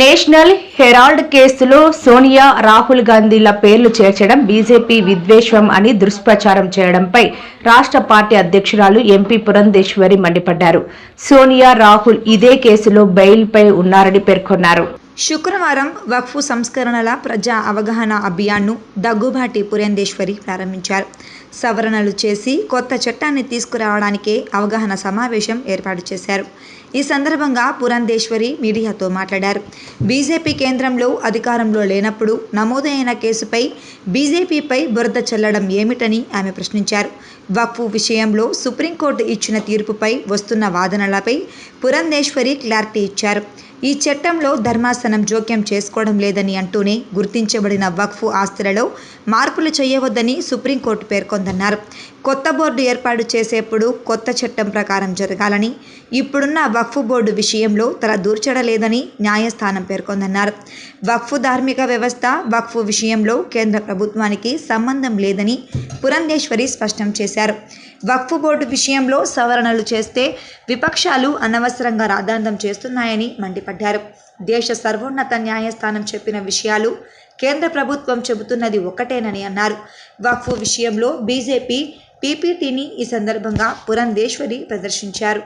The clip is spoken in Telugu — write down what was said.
నేషనల్ హెరాల్డ్ కేసులో సోనియా రాహుల్ గాంధీల పేర్లు చేర్చడం బీజేపీ విద్వేషం అని దుష్ప్రచారం చేయడంపై రాష్ట్ర పార్టీ అధ్యక్షురాలు ఎంపీ పురంధేశ్వరి మండిపడ్డారు. సోనియా రాహుల్ ఇదే కేసులో బెయిల్పై ఉన్నారని పేర్కొన్నారు. శుక్రవారం వక్ఫు సంస్కరణల ప్రజా అవగాహన అభియాన్ను దగ్గుబాటి పురంధేశ్వరి ప్రారంభించారు. సవరణలు చేసి కొత్త చట్టాన్ని తీసుకురావడానికే అవగాహన సమావేశం ఏర్పాటు చేశారు. ఈ సందర్భంగా పురంధేశ్వరి మీడియాతో మాట్లాడారు. బీజేపీ కేంద్రంలో అధికారంలో లేనప్పుడు నమోదైన కేసుపై బీజేపీపై బురద చల్లడం ఏమిటని ఆమె ప్రశ్నించారు. వక్ఫు విషయంలో సుప్రీంకోర్టు ఇచ్చిన తీర్పుపై వస్తున్న వాదనలపై పురంధేశ్వరి క్లారిటీ ఇచ్చారు. ఈ చట్టంలో ధర్మాసనం జోక్యం చేసుకోవడం లేదని అంటూనే గుర్తించబడిన వక్ఫు ఆస్తులలో మార్పులు చేయవద్దని సుప్రీంకోర్టు పేర్కొందన్నారు కొత్త బోర్డు ఏర్పాటు చేసేప్పుడు కొత్త చట్టం ప్రకారం జరగాలని ఇప్పుడున్న వక్ఫు బోర్డు విషయంలో తల దూర్చడలేదని న్యాయస్థానం పేర్కొందన్నారు. వక్ఫు ధార్మిక వ్యవస్థ వక్ఫు విషయంలో కేంద్ర ప్రభుత్వానికి సంబంధం లేదని పురంధేశ్వరి స్పష్టం చేశారు. వక్ఫ్ బోర్డు విషయంలో సవరణలు చేస్తే విపక్షాలు అనవసరంగా రాద్ధాంతం చేస్తున్నాయని మండిపడ్డారు. దేశ సర్వోన్నత న్యాయస్థానం చెప్పిన విషయాలు కేంద్ర ప్రభుత్వం చెబుతున్నది ఒక్కటేనని అన్నారు. వక్ఫ్ విషయంలో బీజేపీ పీపీటీని ఈ సందర్భంగా పురంధేశ్వరి ప్రదర్శించారు.